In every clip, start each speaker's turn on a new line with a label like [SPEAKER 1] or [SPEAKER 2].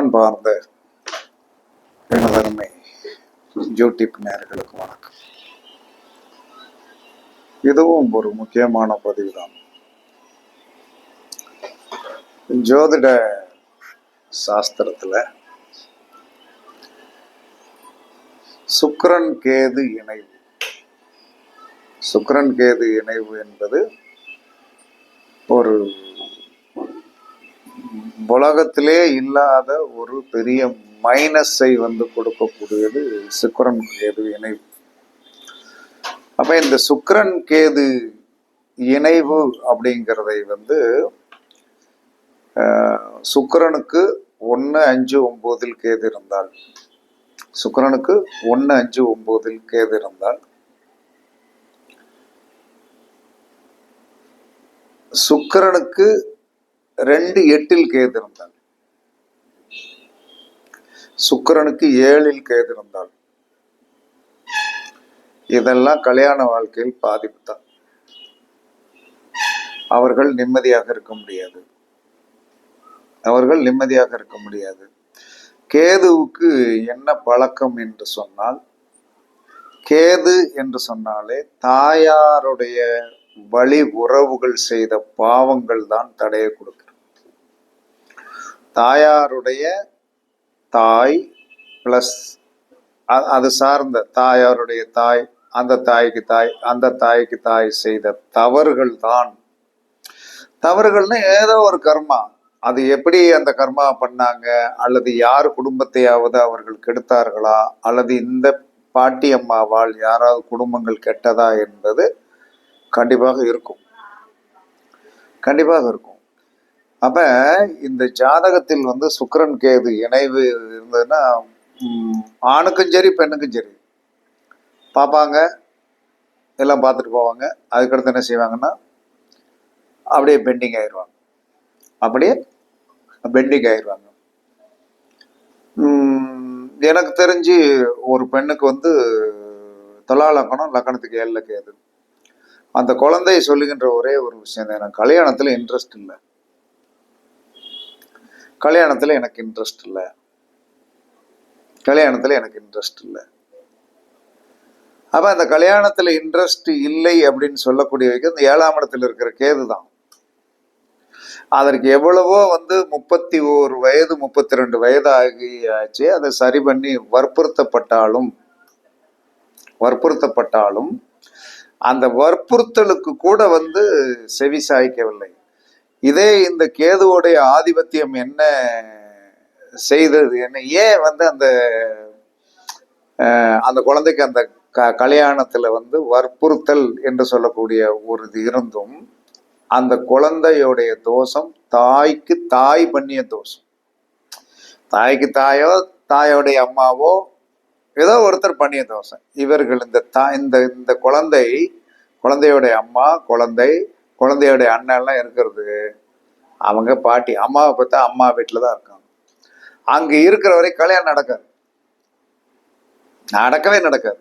[SPEAKER 1] அன்பார்ந்த எனதருமை யூடியூப் நேர்களுக்கு வணக்கம். இதுவும் ஒரு முக்கியமான பதிவு தான் ஜோதிட சாஸ்திரத்துல சுக்கரன் கேது இணைவு. சுக்கரன் கேது இணைவு என்பது ஒரு உலகத்திலே இல்லாத ஒரு பெரிய மைனஸை வந்து கொடுக்கக்கூடியது சுக்கிரன் கேது இணைவு. அப்ப இந்த சுக்கிரன் கேது இணைவு அப்படிங்கிறதை வந்து சுக்கரனுக்கு சுக்கிரனுக்கு ஒன்று அஞ்சு ஒம்போதில் கேது இருந்தால் சுக்கிரனுக்கு ஒன்று அஞ்சு ஒம்போதில் கேது இருந்தால் சுக்கரனுக்கு ரெண்டு எட்டில் கேது இருந்தால் சுக்கிரனுக்கு ஏழில் கேது இருந்தால் இதெல்லாம் கல்யாண வாழ்க்கையில் பாதிப்பு தான். அவர்கள் நிம்மதியாக இருக்க முடியாது. அவர்கள் நிம்மதியாக இருக்க முடியாது. கேதுவுக்கு என்ன பழக்கம் என்று சொன்னால் கேது என்று சொன்னாலே தாயாருடைய வழி உறவுகள் செய்த பாவங்கள் தான் தடையை கொடுக்கிறது தாயாருடைய தாய் பிளஸ் அது சார்ந்த தாயாருடைய தாய் அந்த தாய்க்கு தாய் அந்த தாய்க்கு தாய் செய்த தவறுகள் தான். தவறுகள்னு ஏதோ ஒரு கர்மா. அது எப்படி அந்த கர்மா பண்ணாங்க? அல்லது யார் குடும்பத்தையாவது அவர்கள் கெடுத்தார்களா? அல்லது இந்த பாட்டி அம்மாவால் யாராவது குடும்பங்கள் கெட்டதா என்பது கண்டிப்பாக இருக்கும். கண்டிப்பாக இருக்கும். அப்ப இந்த ஜாதகத்தில் வந்து சுக்கரன் கேது இணைவு இருந்ததுன்னா ஆணுக்கும் சரி பெண்ணுக்கும் சரி. பார்ப்பாங்க. எல்லாம் பார்த்துட்டு போவாங்க. அதுக்கடுத்து என்ன செய்வாங்கன்னா அப்படியே பெண்டிங் ஆயிடுவாங்க அப்படியே பெண்டிங் ஆயிடுவாங்க எனக்கு தெரிஞ்சு ஒரு பெண்ணுக்கு வந்து துலா லக்கணம் லக்கணத்துக்கு ஏழில் கேது. அந்த குழந்தைய சொல்லுகின்ற ஒரே ஒரு விஷயம் தான். எனக்கு கல்யாணத்தில் இன்ட்ரெஸ்ட் இல்லை. கல்யாணத்தில் எனக்கு இன்ட்ரெஸ்ட் இல்லை. கல்யாணத்தில் எனக்கு இன்ட்ரெஸ்ட் இல்லை. அப்போ அந்த கல்யாணத்தில் இன்ட்ரெஸ்ட் இல்லை அப்படின்னு சொல்லக்கூடியவைக்கு இந்த ஏழாம் இடத்துல இருக்கிற கேது தான். அதற்கு எவ்வளவோ வந்து முப்பத்தி ஓரு வயது முப்பத்தி ரெண்டு வயது ஆகியாச்சு அதை சரி பண்ணி வற்புறுத்தப்பட்டாலும் வற்புறுத்தப்பட்டாலும் அந்த வற்புறுத்தலுக்கு கூட வந்து செவி சாய்க்கவில்லை. இதே இந்த கேதுவோடைய ஆதிபத்தியம் என்ன செய்தது? என்ன ஏன் வந்து அந்த அந்த குழந்தைக்கு அந்த க கல்யாணத்துல வந்து வற்புறுத்தல் என்று சொல்லக்கூடிய ஒரு இது இருந்தும் அந்த குழந்தையோடைய தோஷம் தாய்க்கு தாய் பண்ணிய தோஷம். தாய்க்கு தாயோ தாயோடைய அம்மாவோ ஏதோ ஒருத்தர் பண்ணிய தோஷம். இவர்கள் இந்த தா இந்த இந்த குழந்தை குழந்தையோடைய அம்மா குழந்தை குழந்தையோடைய அண்ணன்லாம் இருக்கிறது. அவங்க பாட்டி அம்மாவை பார்த்தா அம்மா வீட்டில் தான் இருக்காங்க. அங்கே இருக்கிற வரை கல்யாணம் நடக்காது. நடக்கவே நடக்காது.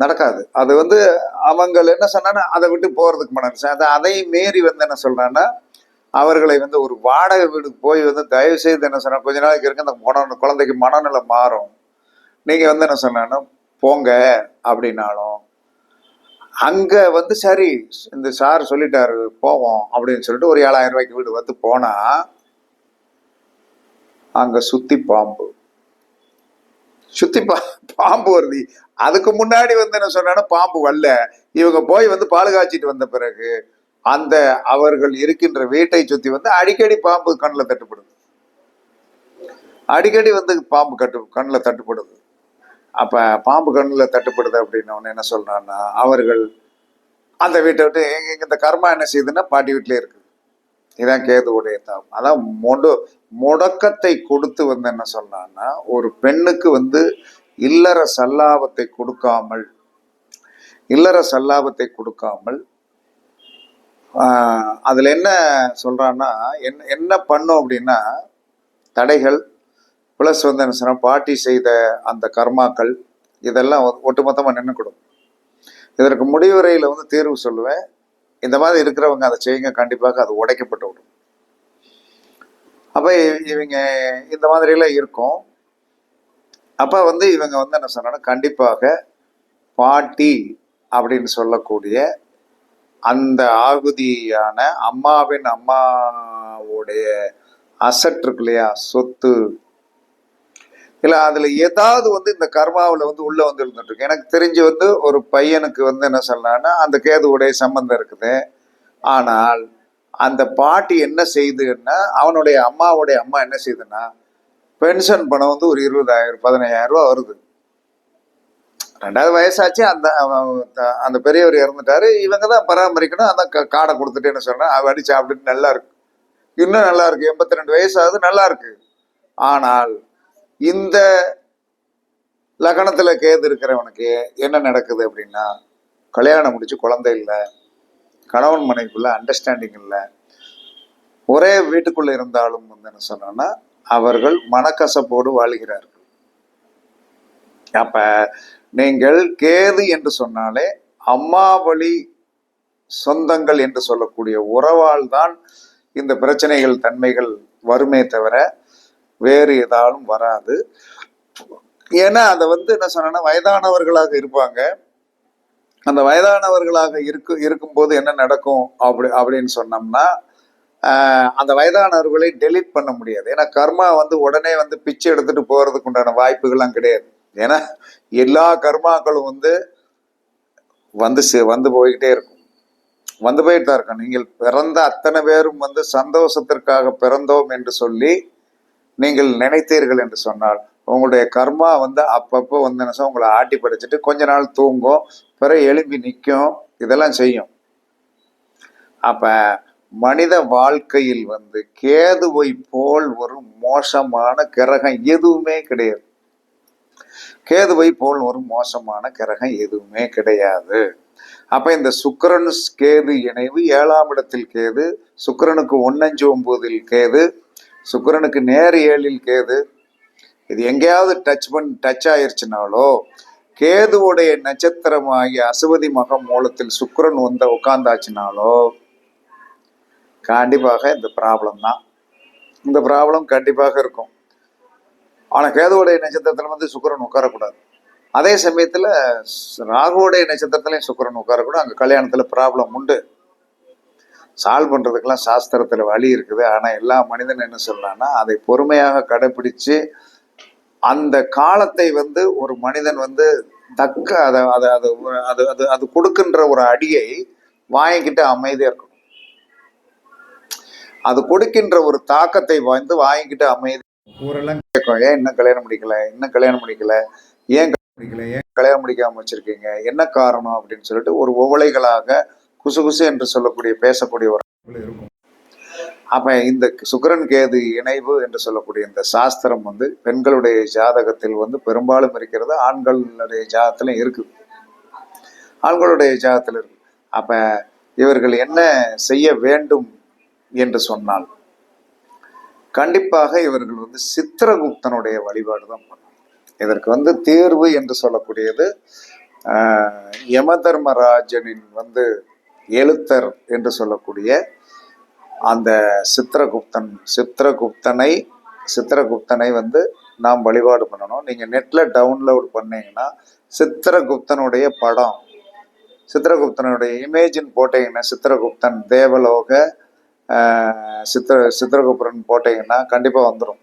[SPEAKER 1] நடக்காது. அது வந்து அவங்க என்ன சொன்னான்னா அதை விட்டு போகிறதுக்கு மனசு அதை அதை மீறி வந்து என்ன சொல்கிறான்னா அவர்களை வந்து ஒரு வாடகை வீடுக்கு போய் வந்து தயவு செய்து என்ன சொன்னால் கொஞ்ச நாளைக்கு இருக்க அந்த மன குழந்தைக்கு மனநிலை மாறும். நீங்கள் வந்து என்ன சொன்னா போங்க அப்படின்னாலும் அங்க வந்து சரி இந்த சார் சொல்லிட்டாரு போவோம் அப்படின்னு சொல்லிட்டு ஒரு ஏழாயிரம் ரூபாய்க்கு வீடு வந்து போனா அங்க சுத்தி பாம்பு. சுத்தி பா பாம்பு வருது. அதுக்கு முன்னாடி வந்து என்ன சொன்னா பாம்பு வரல. இவங்க போய் வந்து பால் காய்ச்சிட்டு வந்த பிறகு அந்த அவர்கள் இருக்கின்ற வீட்டை சுத்தி வந்து அடிக்கடி பாம்பு கண்ணில் தட்டுப்படுது. அடிக்கடி வந்து பாம்பு கட்டு கண்ணில் தட்டுப்படுது. அப்போ பாம்பு கண்ணில் தட்டுப்படுது அப்படின்னு என்ன சொல்கிறான்னா அவர்கள் அந்த வீட்டை விட்டு எங்கே இந்த கர்மா என்ன செய்யுதுன்னா பாட்டி வீட்டிலே இருக்கு. இதான் கேதுவுடைய தாபம் அதான் முடு முடக்கத்தை கொடுத்து வந்து என்ன சொன்னான்னா ஒரு பெண்ணுக்கு வந்து இல்லற சல்லாபத்தை கொடுக்காமல் இல்லற சல்லாபத்தை கொடுக்காமல் அதில் என்ன சொல்கிறான்னா என்ன என்ன பண்ணும் அப்படின்னா தடைகள் ப்ளஸ் வந்து என்ன சொன்னால் பாட்டி செய்த அந்த கர்மாக்கள் இதெல்லாம் ஒட்டுமொத்தமாக நின்றுக்கிடும் இதற்கு முடிவுரையில் வந்து தீர்வு சொல்லுவேன். இந்த மாதிரி இருக்கிறவங்க அதை செய்யுங்க. கண்டிப்பாக அது உடைக்கப்பட்டு விடும். அப்போ இவங்க இந்த மாதிரிலாம் இருக்கும். அப்போ வந்து இவங்க வந்து என்ன சொன்னா கண்டிப்பாக பாட்டி அப்படின்னு சொல்லக்கூடிய அந்த ஆகுதியான அம்மாவின் அம்மாவுடைய அசட் இருக்கு இல்லையா சொத்து இல்லை அதில் ஏதாவது வந்து இந்த கர்மாவில் வந்து உள்ளே வந்து இருந்துட்டுருக்கு எனக்கு தெரிஞ்சு வந்து ஒரு பையனுக்கு வந்து என்ன சொல்லலான்னா அந்த கேதுவுடைய சம்பந்தம் இருக்குது. ஆனால் அந்த பாட்டி என்ன செய்துன்னா அவனுடைய அம்மாவுடைய அம்மா என்ன செய்யுதுன்னா பென்ஷன் பணம் வந்து ஒரு இருபதாயிரம் பதினையாயிரம் ரூபாய் வருது. ரெண்டாவது வயசாச்சு அந்த அந்த பெரியவர் இறந்துட்டாரு. இவங்க தான் பராமரிக்கணும் அதான் காடை கொடுத்துட்டேன்னு சொன்னேன் சொல்றேன் அவ சாப்பிட்டுட்டு நல்லா இருக்கு. இன்னும் நல்லா இருக்கு. எண்பத்தி ரெண்டு வயசாவது நல்லா இருக்கு. ஆனால் இந்த லக்னத்துல கேது இருக்கிறவனுக்கு என்ன நடக்குது அப்படின்னா கல்யாணம் முடிச்சு குழந்தை இல்லை கணவன் மனைவிக்குள்ள அண்டர்ஸ்டாண்டிங் இல்லை ஒரே வீட்டுக்குள்ள இருந்தாலும் வந்து என்ன சொன்னோம்னா அவர்கள் மனக்கசப்போடு வாழ்கிறார்கள். அப்ப நீங்கள் கேது என்று சொன்னாலே அம்மாவளி சொந்தங்கள் என்று சொல்லக்கூடிய உறவால் தான் இந்த பிரச்சனைகள் தன்மைகள் வருமே தவிர வேறு ஏதாலும் வராது. ஏன்னா அதை வந்து என்ன சொன்னா வயதானவர்களாக இருப்பாங்க. அந்த வயதானவர்களாக இருக்கு இருக்கும்போது என்ன நடக்கும் அப்படி அப்படின்னு சொன்னோம்னா அந்த வயதானவர்களை டெலீட் பண்ண முடியாது. ஏன்னா கர்மா வந்து உடனே வந்து பிச்சை எடுத்துட்டு போகிறதுக்கு உண்டான வாய்ப்புகள்லாம் கிடையாது. ஏன்னா எல்லா கர்மாக்களும் வந்து வந்து சே- வந்து போய்கிட்டே இருக்கும். வந்து போயிட்டு தான் இருக்கும். நீங்கள் பிறந்த அத்தனை பேரும் வந்து சந்தோஷத்திற்காக பிறந்தோம் என்று சொல்லி நீங்கள் நினைத்தீர்கள் என்று சொன்னால் உங்களுடைய கர்மா வந்து அப்பப்போ வந்து என்ன உங்களை ஆட்டி படைச்சிட்டு கொஞ்ச நாள் தூங்கும் பிறகு எழும்பி நிற்கும் இதெல்லாம் செய்யும். அப்ப மனித வாழ்க்கையில் வந்து கேதுவை போல் ஒரு மோசமான கிரகம் எதுவுமே கிடையாது. கேதுவை போல் ஒரு மோசமான கிரகம் எதுவுமே கிடையாது. அப்ப இந்த சுக்கரன் கேது இணைவு ஏழாம் இடத்தில் கேது சுக்கரனுக்கு ஒன்னஞ்சு ஒன்பதில் கேது சுக்கிரனுக்கு நேர் ஏழில் கேது. இது எங்கேயாவது டச் பண் டச் ஆயிருச்சுனாலோ கேதுவுடைய நட்சத்திரமாகிய அசுவதி மகம் மூலத்தில் சுக்கிரன் வந்த உட்காந்தாச்சுனாலோ கண்டிப்பாக இந்த ப்ராப்ளம் தான். இந்த ப்ராப்ளம் கண்டிப்பாக இருக்கும். ஆனால் கேதுவுடைய நட்சத்திரத்தில் வந்து சுக்கிரன் உட்காரக்கூடாது. அதே சமயத்தில் ராகுவுடைய நட்சத்திரத்திலையும் சுக்கிரன் உட்காரக்கூடாது. அங்கே கல்யாணத்தில் ப்ராப்ளம் உண்டு. சால்வ் பண்ணுறதுக்கெல்லாம் சாஸ்திரத்துல வழி இருக்குது. ஆனா எல்லா மனிதன் என்ன சொல்றான்னா அதை பொறுமையாக கடைபிடிச்சு அந்த காலத்தை வந்து ஒரு மனிதன் வந்து தக்க அதை அதை அது அது அது அது கொடுக்கின்ற ஒரு அடியை வாங்கிக்கிட்டு அமைதியாக இருக்கணும். அது கொடுக்கின்ற ஒரு தாக்கத்தை வந்து வாங்கிக்கிட்டு அமைதி ஊரெல்லாம் கேட்கும் ஏன் இன்னும் கல்யாணம் முடிக்கல? இன்னும் கல்யாணம் முடிக்கல? ஏன் கல்யாணம் முடிக்கல? ஏன் கல்யாணம் முடிக்காம வச்சிருக்கீங்க? என்ன காரணம்? அப்படின்னு சொல்லிட்டு ஒரு உவளைகளாக குசுகுசு என்று சொல்லக்கூடிய பேசக்கூடிய ஒரு இருக்கும். அப்ப இந்த சுக்கிரன் கேது இணைவு என்று சொல்லக்கூடிய இந்த சாஸ்திரம் வந்து பெண்களுடைய ஜாதகத்தில் வந்து பெரும்பாலும் இருக்கிறது ஆண்களுடைய ஜாதகத்திலும் இருக்குது ஆண்களுடைய ஜாதகத்தில் இருக்கு. அப்ப இவர்கள் என்ன செய்ய வேண்டும் என்று சொன்னால் கண்டிப்பாக இவர்கள் வந்து சித்திரகுப்தனுடைய வழிபாடு தான் பண்ணணும் இதற்கு வந்து தீர்வு என்று சொல்லக்கூடியது யமதர்மராஜனின் வந்து எழுத்தர் என்று சொல்லக்கூடிய அந்த சித்திரகுப்தன். சித்திரகுப்தனை சித்திரகுப்தனை வந்து நாம் வழிபாடு பண்ணணும். நீங்கள் நெட்டில் டவுன்லோட் பண்ணீங்கன்னா சித்திரகுப்தனுடைய படம் சித்திரகுப்தனுடைய இமேஜின் போட்டீங்கன்னா சித்திரகுப்தன் தேவலோக சித்திர சித்திரகுப்தன் போட்டீங்கன்னா கண்டிப்பாக வந்துடும்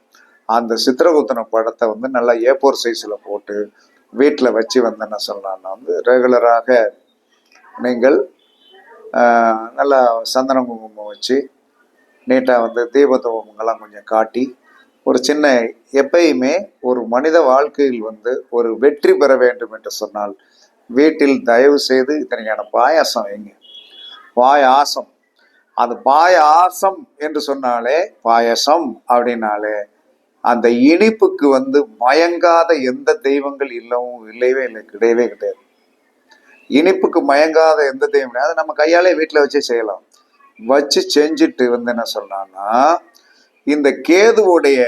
[SPEAKER 1] அந்த சித்திரகுப்தன படத்தை வந்து நல்லா ஏப்போர் சைஸில் போட்டு வீட்டில் வச்சு வந்து என்ன சொல்லலாம்னா வந்து ரெகுலராக நீங்கள் நல்லா சந்தன குங்குமம் வச்சு நீட்டாக வந்து தீபத்துவங்கள்லாம் கொஞ்சம் காட்டி ஒரு சின்ன எப்பயுமே ஒரு மனித வாழ்க்கையில் வந்து ஒரு வெற்றி பெற வேண்டும் என்று சொன்னால் வீட்டில் தயவு செய்து இத்தனைக்கான பாயாசம் வைங்க. பாயாசம். அது பாயாசம் என்று சொன்னாலே பாயசம் அப்படின்னாலே அந்த இனிப்புக்கு வந்து மயங்காத எந்த தெய்வங்கள் இல்லவும் இல்லவே இல்லை கிடையவே கிடையாது. இனிப்புக்கு மயங்காத எந்த தெய்வம். அதை நம்ம கையாலே வீட்டில் வச்சு செய்யலாம். வச்சு செஞ்சுட்டு வந்து என்ன சொன்னான்னா இந்த கேதுவோடைய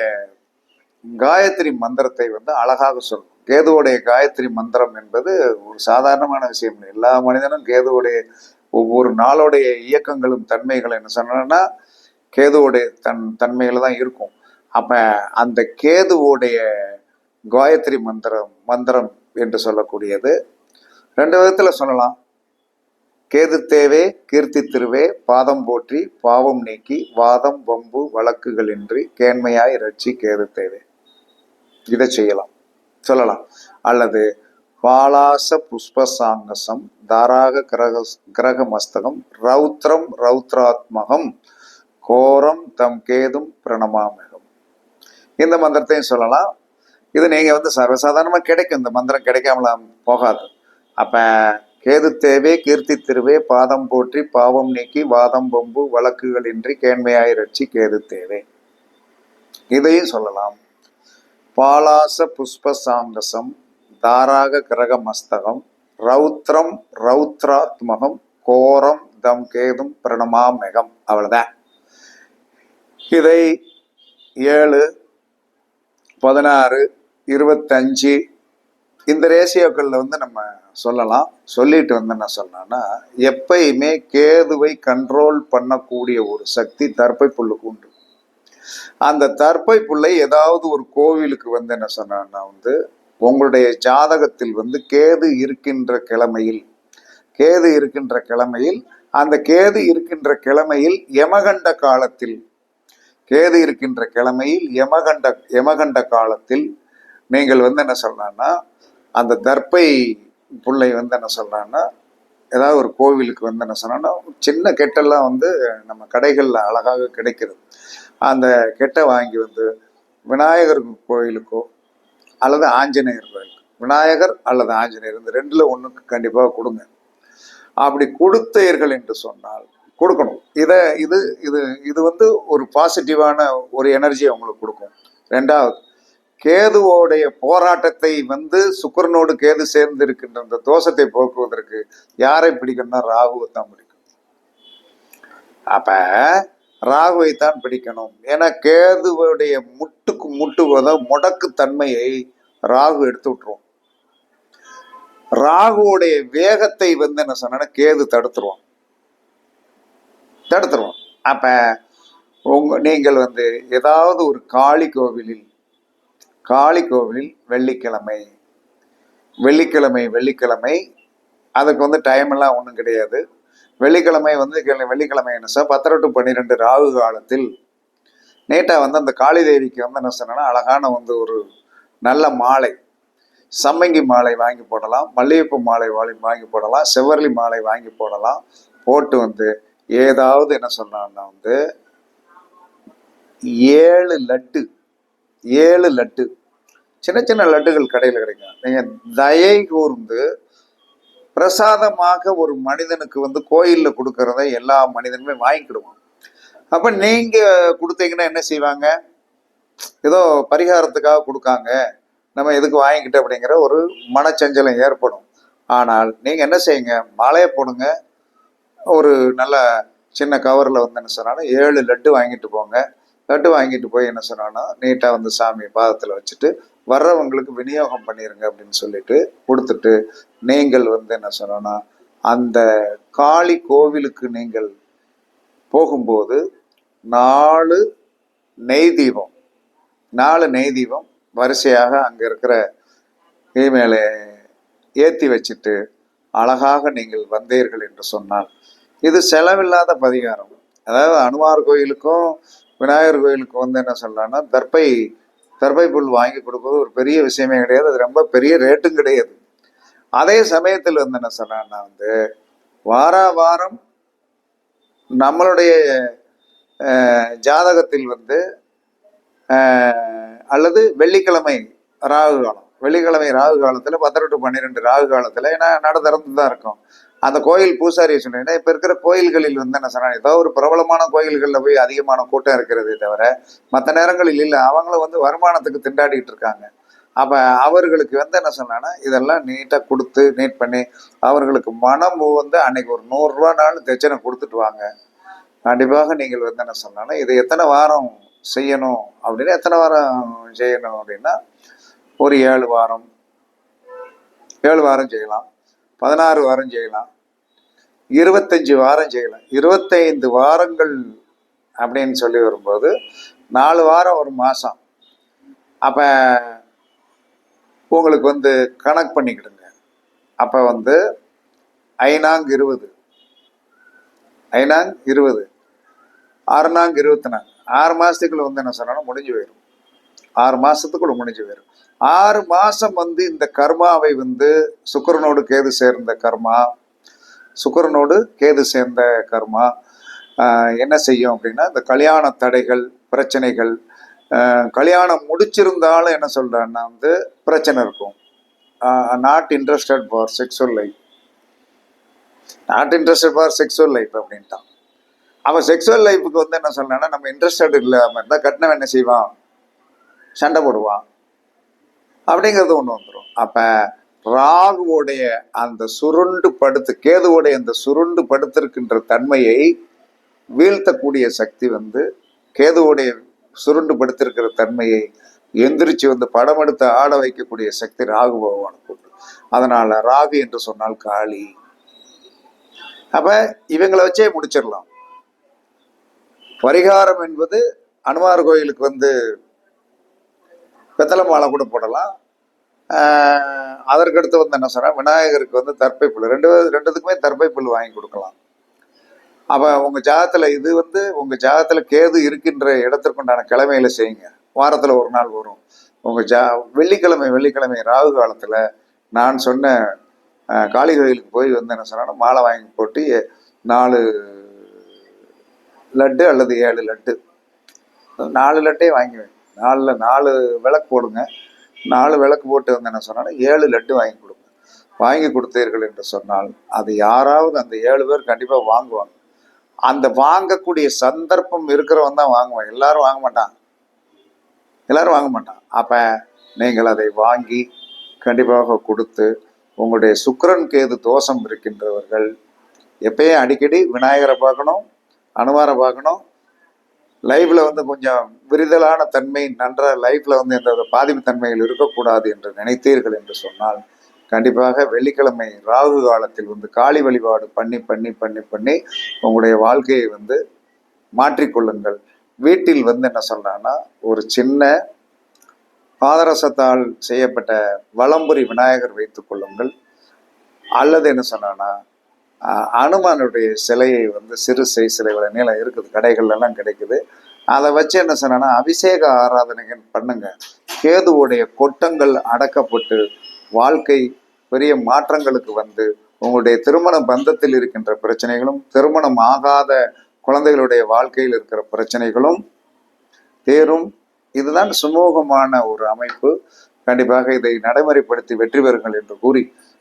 [SPEAKER 1] காயத்ரி மந்திரத்தை வந்து அழகாக சொல்லணும். கேதுவுடைய காயத்ரி மந்திரம் என்பது ஒரு சாதாரணமான விஷயம் எல்லா மனிதனும் கேதுவுடைய ஒவ்வொரு நாளுடைய இயக்கங்களும் தன்மைகள் என்ன சொன்னா கேதுவோடைய தன் தன்மையில தான் இருக்கும். அப்ப அந்த கேதுவோடைய காயத்ரி மந்திரம் மந்திரம் என்று சொல்லக்கூடியது ரெண்டு விதத்துல சொல்லலாம். கேது தேவே கீர்த்தி திருவே பாதம் போற்றி பாவம் நீக்கி வாதம் வம்பு வழக்குகளின்றி கேண்மையாய் ரட்சி கேது தேவே இதை செய்யலாம். சொல்லலாம். அல்லது பாலாச புஷ்பசாங்கசம் தாராக கிரக கிரக மஸ்தகம் ரௌத்ரம் ரௌத்ராத்மகம் கோரம் தம் கேதும் பிரணமாமகம். இந்த மந்திரத்தையும் சொல்லலாம். இது நீங்க வந்து சர்வசாதாரணமாக கிடைக்கும். இந்த மந்திரம் கிடைக்காமலாம் போகாது. அப்போ கேது தேவே கீர்த்தி திருவே பாதம் போற்றி பாவம் நீக்கி வாதம் பொம்பு வழக்குகளின்றி கேண்மையாய் ரட்சி கேது தேவே இதையும் சொல்லலாம். பாலாச புஷ்ப சாங்கசம் தாராக கிரக மஸ்தகம் ரௌத்ரம் ரௌத்ராத்மகம் கோரம் தம் கேதும் பிரணமாமெகம் அவ்வளோதான் இதை ஏழு பதினாறு இருபத்தஞ்சு இந்த ரேசியோக்களில் வந்து நம்ம சொல்லலாம். சொல்லிட்டு வந்து என்ன சொல்லணும்னா எப்பயுமே கேதுவை கண்ட்ரோல் பண்ணக்கூடிய ஒரு சக்தி தற்பை புல்லுக்கு உண்டு. அந்த தற்பை புல்லை ஏதாவது ஒரு கோவிலுக்கு வந்து என்ன சொன்னான்னா வந்து உங்களுடைய ஜாதகத்தில் வந்து கேது இருக்கின்ற கிழமையில் கேது இருக்கின்ற கிழமையில் அந்த கேது இருக்கின்ற கிழமையில் யமகண்ட காலத்தில் கேது இருக்கின்ற கிழமையில் யமகண்ட யமகண்ட காலத்தில் நீங்கள் வந்து என்ன சொல்லணும்னா அந்த தர்ப்பை பிள்ளை வந்து என்ன சொல்கிறான்னா ஏதாவது ஒரு கோவிலுக்கு வந்து என்ன சொல்கிறான்னா சின்ன கெட்டெல்லாம் வந்து நம்ம கடைகளில் அழகாக கிடைக்கிறது. அந்த கெட்டை வாங்கி வந்து விநாயகர் கோயிலுக்கோ அல்லது ஆஞ்சநேயர் கோயிலுக்கு விநாயகர் அல்லது ஆஞ்சநேயர் இந்த ரெண்டில் ஒன்றுக்கு கண்டிப்பாக கொடுங்க. அப்படி கொடுத்தீர்கள் என்று சொன்னால் கொடுக்கணும். இதை இது இது இது வந்து ஒரு பாசிட்டிவான ஒரு எனர்ஜி அவங்களுக்கு கொடுக்கும். ரெண்டாவது கேதுவோடைய போராட்டத்தை வந்து சுக்கரனோடு கேது சேர்ந்து இருக்கின்ற அந்த தோஷத்தை போக்குவதற்கு யாரை பிடிக்கணும்னா ராகுவை தான் பிடிக்கும் அப்ப ராகுவை தான் பிடிக்கணும். ஏன்னா கேதுவோடைய முட்டுக்கு முட்டுவத முடக்கு தன்மையை ராகு எடுத்து விட்டுருவோம் ராகுவோடைய வேகத்தை வந்து என்ன சொன்னா கேது தடுத்துருவோம் தடுத்துருவோம் அப்ப உங்க நீங்கள் வந்து ஏதாவது ஒரு காளி கோவிலில் காளி கோவிலில் வெள்ளிக்கிழமை. வெள்ளிக்கிழமை வெள்ளிக்கிழமை. அதுக்கு வந்து டைம் எல்லாம் ஒன்றும் கிடையாது. வெள்ளிக்கிழமை வந்து வெள்ளிக்கிழமை என்ன சார் பத்தரை டு பன்னிரெண்டு ராகு காலத்தில் நேட்டா வந்து அந்த காளி தேவிக்கு வந்து என்ன சொன்னா அழகான வந்து ஒரு நல்ல மாலை. சம்மங்கி மாலை வாங்கி போடலாம் மல்லிகைப்பூ மாலை வாங்கி வாங்கி போடலாம் செவ்வரளி மாலை வாங்கி போடலாம். போட்டு வந்து ஏதாவது என்ன சொன்னான்னா வந்து ஏழு லட்டு ஏழு லட்டு. சின்ன சின்ன லட்டுகள் கடையில் கிடைக்கும். நீங்கள் தயை கூர்ந்து பிரசாதமாக ஒரு மனிதனுக்கு வந்து கோயிலில் கொடுக்கறத எல்லா மனிதனுமே வாங்கிக்கிடுவான் அப்போ நீங்கள் கொடுத்தீங்கன்னா என்ன செய்வாங்க? ஏதோ பரிகாரத்துக்காக கொடுக்காங்க. நம்ம எதுக்கு வாங்கிக்கிட்டு அப்படிங்கிற ஒரு மனச்சஞ்சலம் ஏற்படும். ஆனால் நீங்கள் என்ன செய்யுங்க? மலையை போடுங்க. ஒரு நல்ல சின்ன கவரில் வந்து என்ன சொன்னாலும் ஏழு லட்டு வாங்கிட்டு போங்க. லட்டு வாங்கிட்டு போய் என்ன சொன்னோன்னா நீட்டாக வந்து சாமி பாதத்தில் வச்சுட்டு வர்றவங்களுக்கு விநியோகம் பண்ணிடுங்க அப்படின்னு சொல்லிட்டு கொடுத்துட்டு நீங்கள் வந்து என்ன சொன்னோன்னா அந்த காளி கோவிலுக்கு நீங்கள் போகும்போது நாலு நெய் தீபம் நாலு நெய் தீபம் வரிசையாக அங்கே இருக்கிற இமெயிலை ஏற்றி வச்சுட்டு அழகாக நீங்கள் வந்தீர்கள் என்று சொன்னால் இது செலவில்லாத பரிகாரம். அதாவது அனுமார் கோயிலுக்கும் விநாயகர் கோயிலுக்கு வந்து என்ன சொல்லலாம்னா தர்பை தர்பை புல் வாங்கி கொடுப்பது ஒரு பெரிய விஷயமே கிடையாது. அது ரொம்ப பெரிய ரேட்டும் கிடையாது. அதே சமயத்தில் வந்து என்ன சொல்லலாம்னா வந்து வார வாரம் நம்மளுடைய அஹ், ஜாதகத்தில் வந்து அல்லது வெள்ளிக்கிழமை ராகு காலம். வெள்ளிக்கிழமை ராகு காலத்தில் பத்தரை டு பன்னிரெண்டு ராகு காலத்தில் ஏன்னா நட திறந்து தான் இருக்கும். அந்த கோயில் பூசாரி சொன்னீங்கன்னா இப்போ இருக்கிற கோயில்களில் வந்து என்ன சொன்னா ஏதோ ஒரு பிரபலமான கோயில்களில் போய் அதிகமான கூட்டம் இருக்கிறதே தவிர மற்ற நேரங்களில் இல்லை. அவங்களும் வந்து வருமானத்துக்கு திண்டாடிட்டு இருக்காங்க. அப்போ அவர்களுக்கு வந்து என்ன சொன்னான்னா இதெல்லாம் நீட்டாக கொடுத்து நீட் பண்ணி அவர்களுக்கு மனம் வந்து அன்னைக்கு ஒரு நூறுரூவானாலும் தச்சனை கொடுத்துட்டு வாங்க. கண்டிப்பாக நீங்கள் வந்து என்ன சொன்னாலும் இதை எத்தனை வாரம் செய்யணும் அப்படின்னு எத்தனை வாரம் செய்யணும் அப்படின்னா ஒரு ஏழு வாரம் ஏழு வாரம் செய்யலாம். பதினாறு வாரம் செய்யலாம் இருபத்தஞ்சு வாரம் செய்யலாம் இருபத்தைந்து வாரங்கள் அப்படின்னு சொல்லி வரும்போது நாலு வாரம் ஒரு மாதம் அப்போ உங்களுக்கு வந்து கணக்கு பண்ணிக்கிடுங்க. அப்போ வந்து ஐநாங் இருபது. ஐநாங் இருபது. ஆறுநாங் இருபத்தி நாலு ஆறு மாதத்துக்குள்ள வந்து என்ன சொன்னாலும் முடிஞ்சு போயிடும் ஆறு மாதத்துக்குள்ள முடிஞ்சு போயிடும் ஆறு மாதம் வந்து இந்த கர்மாவை வந்து சுக்கரனோடு கேது சேர்ந்த கர்மா சுக்கரனோடு கேது சேர்ந்த கர்மா என்ன செய்யும் அப்படின்னா இந்த கல்யாண தடைகள் பிரச்சனைகள் கல்யாணம் முடிச்சிருந்தாலும் என்ன சொல்கிறேன்னா வந்து பிரச்சனை இருக்கும். Not interested for sexual life not interested for sexual life அப்படின்ட்டான். அவன் செக்ஸுவல் லைஃபுக்கு வந்து என்ன சொல்கிறேன்னா நம்ம இன்ட்ரெஸ்டட் இல்லாமல் இருந்தால் கட்டினவன் என்ன செய்வான்? சண்டை போடுவான். அப்படிங்கிறது ஒன்று வந்துடும் அப்போ ராகுவோடைய அந்த சுருண்டு படுத்து கேதுவோடைய அந்த சுருண்டு படுத்திருக்கின்ற தன்மையை வீழ்த்தக்கூடிய சக்தி வந்து கேதுவோடைய சுருண்டு படுத்திருக்கிற தன்மையை எந்திரிச்சு வந்து படம் எடுத்து ஆட வைக்கக்கூடிய சக்தி ராகு பகவானுக்கு உண்டு அதனால ராகு என்று சொன்னால் காளி. அப்ப இவங்களை வச்சே முடிச்சிடலாம். பரிகாரம் என்பது அனுமார் கோயிலுக்கு வந்து வெத்தலை மாலை கூட போடலாம். அதற்கடுத்து வந்து என்ன சொன்னா விநாயகருக்கு வந்து தர்ப்பை புல் ரெண்டு ரெண்டுத்துக்குமே தர்ப்பை புல் வாங்கி கொடுக்கலாம். அப்ப உங்க ஜாதத்துல இது வந்து உங்க ஜாதத்துல கேது இருக்கின்ற இடத்திற்குண்டான கிழமையில செய்யுங்க. வாரத்துல ஒரு நாள் வரும். உங்க ஜா வெள்ளிக்கிழமை வெள்ளிக்கிழமை ராகு காலத்துல நான் சொன்ன காளி கோயிலுக்கு போய் வந்து என்ன சொன்னா மாலை வாங்கி போட்டு நாலு லட்டு அல்லது ஏழு லட்டு. நாலு லட்டே வாங்கி வை. நாலுல நாலு விளக்கு போடுங்க. நாலு விளக்கு போட்டு வந்து என்ன சொன்னாலும் ஏழு லட்டு வாங்கி கொடுங்க. வாங்கி கொடுத்தீர்கள் என்று சொன்னால் அது யாராவது அந்த ஏழு பேர் கண்டிப்பாக வாங்குவாங்க. அந்த வாங்கக்கூடிய சந்தர்ப்பம் இருக்கிறவன் தான் வாங்குவான். எல்லாரும் வாங்க மாட்டான் எல்லாரும் வாங்க மாட்டான் அப்போ நீங்கள் அதை வாங்கி கண்டிப்பாக கொடுத்து உங்களுடைய சுக்கரன் கேது தோஷம் இருக்கின்றவர்கள் எப்பயும் அடிக்கடி விநாயகரை பார்க்கணும் அனுமாரை பார்க்கணும் லைஃப்ல வந்து கொஞ்சம் விரிதலான தன்மை நன்றாக லைஃப்ல வந்து எந்த பாதிப்பு தன்மைகள் இருக்கக்கூடாது என்று நினைத்தீர்கள் என்று சொன்னால் கண்டிப்பாக வெள்ளிக்கிழமை ராகு காலத்தில் வந்து காளி வழிபாடு பண்ணி பண்ணி பண்ணி பண்ணி உங்களுடைய வாழ்க்கையை வந்து மாற்றிக்கொள்ளுங்கள் வீட்டில் வந்து என்ன சொல்றாங்கன்னா ஒரு சின்ன பாதரசத்தால் செய்யப்பட்ட வளம்புரி விநாயகர் வைத்துக் கொள்ளுங்கள். அல்லது என்ன சொன்னான்னா அனுமானுடைய சிலையை வந்து சிறு செய் சிலைகள் நீளம் இருக்குது கடைகள்ல எல்லாம் கிடைக்குது. அதை வச்சு என்ன சொன்னா அபிஷேக ஆராதனைகள் பண்ணுங்க. கேதுவுடைய கொட்டங்கள் அடக்கப்பட்டு வாழ்க்கை பெரிய மாற்றங்களுக்கு வந்து உங்களுடைய திருமண பந்தத்தில் இருக்கின்ற பிரச்சனைகளும் திருமணம் ஆகாத குழந்தைகளுடைய வாழ்க்கையில் இருக்கிற பிரச்சனைகளும் தேரும். இதுதான் சுமூகமான ஒரு அமைப்பு. கண்டிப்பாக இதை நடைமுறைப்படுத்தி வெற்றி பெறுங்கள் என்று கூறி